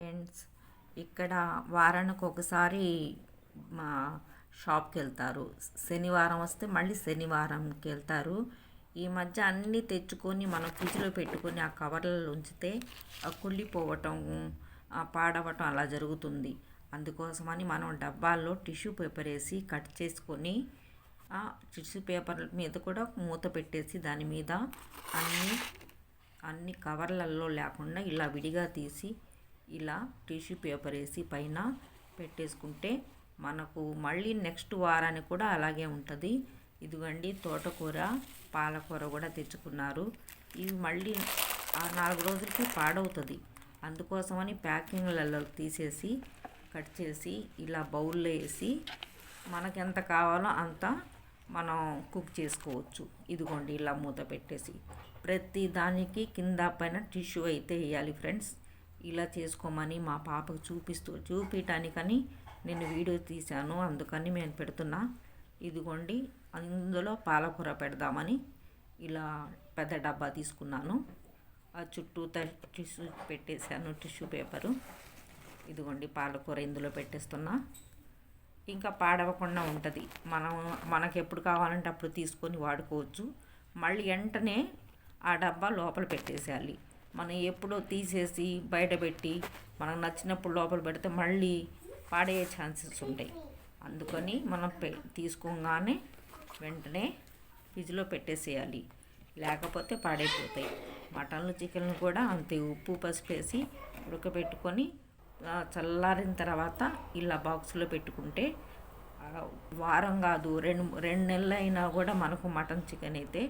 Friends ఇక్కడ వారానికి ఒకసారి మా షాప్కి వెళ్తారు శనివారం వస్తే మళ్ళీ శనివారంకి వెళ్తారు. ఈ మధ్య అన్నీ తెచ్చుకొని మనం ఫ్రిడ్జ్లో పెట్టుకొని ఆ కవర్లలో ఉంచితే కుళ్ళిపోవటం పాడవటం అలా జరుగుతుంది. అందుకోసమని మనం డబ్బాల్లో టిష్యూ పేపర్ వేసి కట్ చేసుకొని ఆ టిష్యూ పేపర్ మీద కూడా మూత పెట్టేసి దాని మీద అన్ని అన్ని కవర్లలో లేకుండా ఇలా విడిగా తీసి ఇలా టిష్యూ పేపర్ వేసి పైన పెట్టేసుకుంటే మనకు మళ్ళీ నెక్స్ట్ వారానికి కూడా అలాగే ఉంటుంది. ఇదిగోండి తోటకూర పాలకూర కూడా తెచ్చుకున్నారు. ఇవి మళ్ళీ ఆ నాలుగు రోజులకి పాడవుతుంది. అందుకోసమని ప్యాకింగ్లలో తీసేసి కట్ చేసి ఇలా బౌల్లో వేసి మనకి ఎంత కావాలో అంత మనం కుక్ చేసుకోవచ్చు. ఇదిగోండి ఇలా మూత పెట్టేసి. ప్రతి దానికి కింద పైన టిష్యూ అయితే వేయాలి ఫ్రెండ్స్. ఇలా చేసుకోమని మా పాపకు చూపిస్తూ చూపించటానికని నేను వీడియో తీశాను. అందుకని నేను పెడుతున్నా. ఇదిగోండి అందులో పాలకూర పెడదామని ఇలా పెద్ద డబ్బా తీసుకున్నాను. ఆ చుట్టూ టిష్యూ పెట్టేశాను టిష్యూ పేపరు. ఇదిగోండి పాలకూర ఇందులో పెట్టేస్తున్నా. ఇంకా పాడవకుండా ఉంటుంది. మనం మనకు ఎప్పుడు కావాలంటే అప్పుడు తీసుకొని వాడుకోవచ్చు. మళ్ళీ వెంటనే ఆ డబ్బా లోపల పెట్టేసేయాలి. మనం ఎప్పుడో తీసేసి బయటపెట్టి మనకు నచ్చినప్పుడు లోపల పెడితే మళ్ళీ పాడయ్యే ఛాన్సెస్ ఉంటాయి. అందుకని మనం పె తీసుకోగానే వెంటనే ఫ్రిడ్జ్లో పెట్టేసేయాలి. లేకపోతే పాడైపోతాయి. మటన్లు చికెన్లు కూడా అంతే. ఉప్పు పసుపు వేసి ఉడకబెట్టుకొని చల్లారిన తర్వాత ఇలా బాక్స్లో పెట్టుకుంటే వారం కాదు రెండు రెండు నెలలు అయినా కూడా మనకు మటన్ చికెన్ అయితే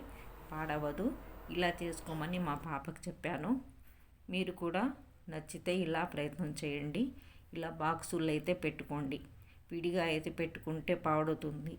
పాడవదు. ఇలా చేసుకోమని మా పాపకు చెప్పాను. మీరు కూడా నచ్చితే ఇలా ప్రయత్నం చేయండి. ఇలా బాక్సుల్లో అయితే పెట్టుకోండి. విడిగా అయితే పెట్టుకుంటే పాడవుతుంది.